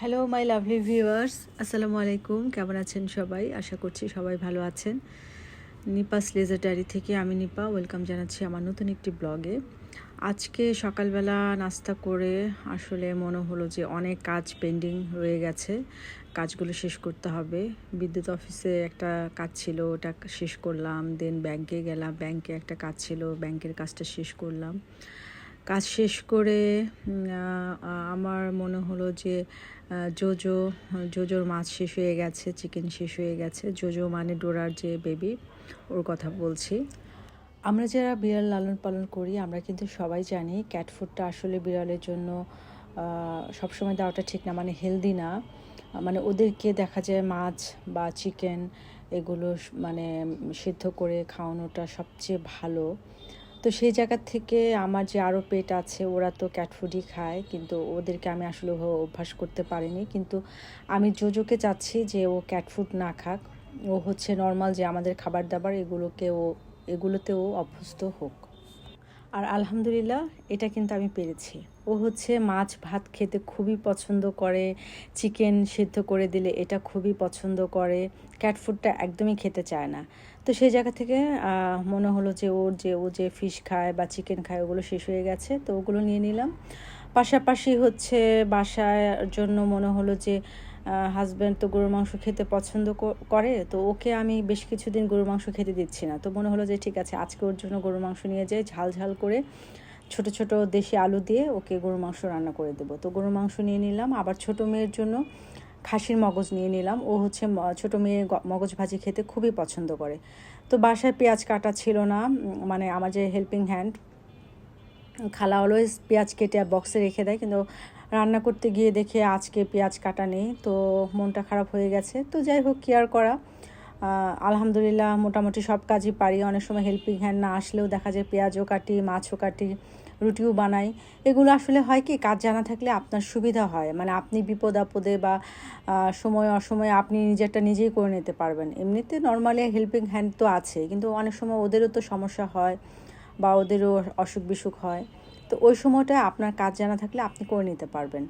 Hello my lovely viewers আসসালামু আলাইকুম কেমন আছেন সবাই? আশা করছি সবাই ভালো আছেন। নিপাস লেজার থেকে আমি নিপা। ওয়েলকাম জানাচ্ছি আমার নতুন একটি ব্লগে। আজকে সকালবেলা নাস্তা করে আসলে মনে হলো যে অনেক কাজ পেন্ডিং রয়ে গেছে। কাজগুলো শেষ করতে হবে। বিদ্যুৎ অফিসে একটা কাজ ছিল, ওটা শেষ করলাম। দেন ব্যাংকে গেলাম। ব্যাংকে একটা কাজ ছিল। ব্যাংকের কাজটা শেষ করলাম। কাজ শেষ করে আমার মনে হলো যে জোজো, জোজোর মাছ শেষ হয়ে গেছে, চিকেন শেষ হয়ে গেছে। জোজো মানে ডোরার যে বেবি ওর কথা বলছি। আমরা যারা বিড়াল লালন পালন করি, আমরা কিন্তু সবাই জানি ক্যাট ফুডটা আসলে বিড়ালের জন্য সবসময় দেওয়াটা ঠিক না মানে হেলদি না। মানে ওদেরকে দেখা যায় মাছ বা চিকেন এগুলো মানে সিদ্ধ করে খাওয়ানোটা সবচেয়ে ভালো। তো সেই জায়গা থেকে আমার যে আরও পেট আছে, ওরা তো ক্যাট ফুডই খায়, কিন্তু ওদেরকে আমি আসলে অভ্যাস করতে পারিনি। কিন্তু আমি জোজোকে চাচ্ছি যে ও ক্যাট ফুড না খাক। ও হচ্ছে নর্মাল যে আমাদের খাবার দাবার এগুলোকে ও, এগুলোতে ও অভ্যস্ত হোক। আর আলহামদুলিল্লাহ, এটা কিন্তু আমি পেরেছি। ও হচ্ছে মাছ ভাত খেতে খুবই পছন্দ করে চিকেন সিদ্ধ করে দিলে এটা খুবই পছন্দ করে। ক্যাট ফুডটা একদমই খেতে চায় না। তো সেই জায়গা থেকে মনে হলো যে ওর যে, ও যে ফিশ খায় বা চিকেন খায়, ওগুলো শেষ হয়ে গেছে, তো ওগুলো নিয়ে নিলাম। পাশাপাশি হচ্ছে বাসার জন্য মনে হলো যে হাজব্যান্ড তো গরুর মাংস খেতে পছন্দ করে, তো ওকে আমি বেশ কিছুদিন গরুর মাংস খেতে দিচ্ছি না। তো মনে হলো যে ঠিক আছে, আজকে ওর জন্য গরুর মাংস নিয়ে যাই, ঝাল ঝাল করে ছোট ছোট দেশি আলু দিয়ে ওকে গরুর মাংস রান্না করে দেবো। তো গরুর মাংস নিয়ে নিলাম, আবার ছোট মেয়ের জন্য খাসির মগজ নিয়ে নিলাম। ও হচ্ছে ছোট মেয়ে মগজ ভাজি খেতে খুবই পছন্দ করে। তো বাসায় পেঁয়াজ কাটা ছিল না মানে আমার যে হেল্পিং হ্যান্ড খালা অলওয়েজ পেঁয়াজ কেটে বক্সে রেখে দেয়। কিন্তু রান্না করতে গিয়ে দেখে আজকে পেঁয়াজ কাটা নেই, তো মনটা খারাপ হয়ে গেছে। তো যাই হোক কেয়ার করা? আলহামদুলিল্লাহ মোটামুটি সব কাজই পারি। অনেক সময় হেল্পিং হ্যান্ড না আসলেও দেখা যায় পেঁয়াজও কাটি, মাছও কাটি। রুটিও বানাই। এগুলো আসলে হয় কি, কাজ জানা থাকলে আপনার সুবিধা হয়। মানে আপনি বিপদ আপদে বা সময় অসময়ে আপনি নিজেরটা নিজেই করে নিতে পারবেন। এমনিতে নর্মালি হেল্পিং হ্যান্ড তো আছে, কিন্তু অনেক সময় ওদেরও তো সমস্যা হয় বা ওদেরও অসুখ বিসুখ হয়। তো ওই সময়টা আপনার কাজ জানা থাকলে আপনি করে নিতে পারবেন।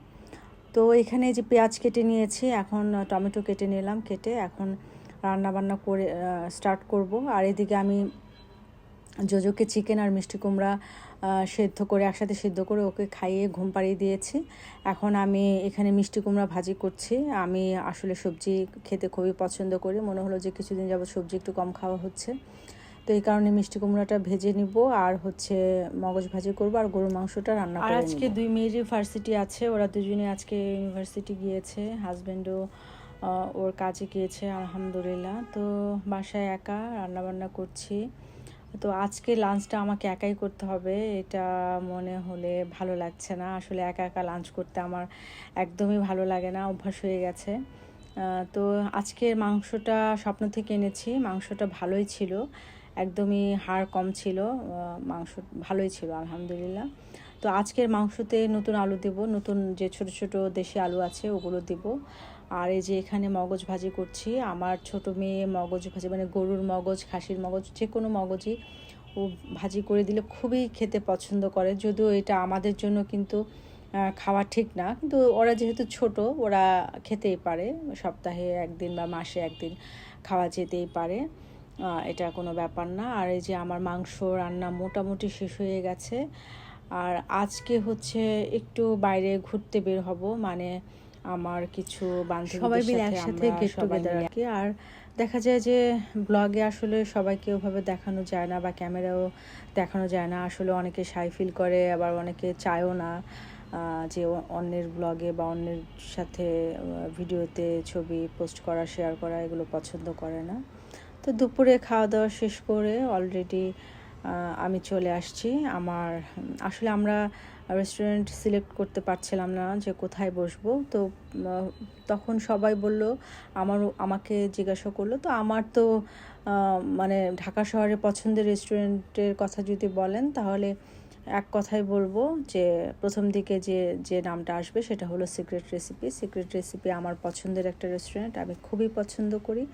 তো এখানে যে পেঁয়াজ কেটে নিয়েছি, এখন টমেটো কেটে নিলাম, কেটে এখন রান্না বান্না করে স্টার্ট করব। আর এদিকে আমি জোজোকে চিকেন আর মিষ্টি কুমড়া সেদ্ধ করে একসাথে সেদ্ধ করে ওকে খাইয়ে ঘুম পাড়িয়ে দিয়েছি। এখন আমি এখানে মিষ্টি কুমড়া ভাজি করছি। আমি আসলে সবজি খেতে খুবই পছন্দ করি। মনে হলো যে কিছুদিন যাবত সবজি একটু কম খাওয়া হচ্ছে। তো এই কারণে মিষ্টি কুমড়াটা ভেজে নিব আর হচ্ছে মগজ ভাজি করব আর গরুর মাংসটা রান্না আর আজকে দুই মেয়েরই ভার্সিটি আছে। ওরা দুজনে আজকে ইউনিভার্সিটি গিয়েছে। হাজব্যান্ডও ওর কাজে গিয়েছে আলহামদুলিল্লাহ। তো বাসায় একা রান্নাবান্না করছি। তো আজকে লাঞ্চটা আমাকে একাই করতে হবে। এটা মনে হলে ভালো লাগছে না। আসলে একা একা লাঞ্চ করতে আমার একদমই ভালো লাগে না, অভ্যাস হয়ে গেছে। তো আজকের মাংসটা স্বপ্ন থেকে এনেছি। মাংসটা ভালোই ছিল। একদমই হাড় কম ছিল। মাংস ভালোই ছিল, আলহামদুলিল্লাহ। তো আজকের মাংসতে নতুন আলু দেব। নতুন যে ছোট ছোট দেশি আলু আছে, ওগুলো দেব। আর এই যে এখানে মগজ ভাজি করছি, আমার ছোট মেয়ে মগজ ভাজি মানে গরুর মগজ, খাসির মগজ, যে কোনো মগজই ও ভাজি করে দিলে খুবই খেতে পছন্দ করে। যদিও এটা আমাদের জন্য কিন্তু খাওয়া ঠিক না, কিন্তু ওরা যেহেতু ছোট, ওরা খেতেই পারে। সপ্তাহে একদিন বা মাসে একদিন খাওয়া যেতেই পারে। এটা কোনো ব্যাপার না। আর এই যে আমার মাংস রান্না মোটামুটি শেষ হয়ে গেছে। আর আজকে হচ্ছে একটু বাইরে ঘুরতে বের হব মানে আমার কিছু সবাই মিলে একসাথে get সবাই আর কি। আর দেখা যায় যে ব্লগে আসলে সবাইকে ওভাবে দেখানো যায় না বা ক্যামেরাও দেখানো যায় না আসলে অনেকে সাই ফিল করে আবার অনেকে চায়ও না যে অন্যের ব্লগে বা অন্যের সাথে ভিডিওতে ছবি পোস্ট করা শেয়ার করা এগুলো পছন্দ করে না তো দুপুরে খাওয়া দাওয়া শেষ করে অলরেডি আমি চলে আসছি। আমার, আসলে আমরা রেস্টুরেন্ট সিলেক্ট করতে পারছিলাম না যে কোথায় বসবো। তো তখন সবাই বলল আমারও আমাকে জিজ্ঞাসা করল, তো আমার তো মানে ঢাকা শহরে পছন্দের রেস্টুরেন্টের কথা যদি বলেন, তাহলে এক কথাই বলব যে, প্রথম দিকে যে যে নামটা আসবে সেটা হলো সিক্রেট রেসিপি সিক্রেট রেসিপি আমার পছন্দের একটা রেস্টুরেন্ট আমি খুবই পছন্দ করি।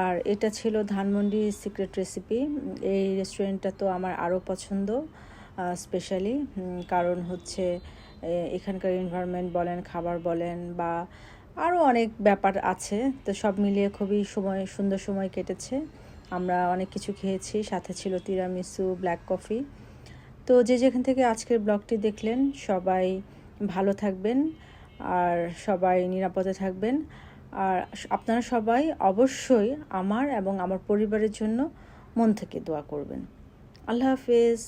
আর এটা ছিল ধানমন্ডি সিক্রেট রেসিপি এই রেস্টুরেন্টটা তো আমার আরও পছন্দ স্পেশালি কারণ হচ্ছে এখানকার এনভায়রনমেন্ট বলেন, খাবার বলেন, বা আরও অনেক ব্যাপার আছে। তো সব মিলিয়ে খুবই সময়, সুন্দর সময় কেটেছে। আমরা অনেক কিছু খেয়েছি, সাথে ছিল তিরামিসু ব্ল্যাক কফি তো যে যেখান থেকে আজকের ব্লগটি দেখলেন, সবাই ভালো থাকবেন, আর সবাই নিরাপদে থাকবেন। আর আপনারা সবাই অবশ্যই আমার এবং আমার পরিবারের জন্য মন থেকে দোয়া করবেন। আল্লাহ হাফেজ।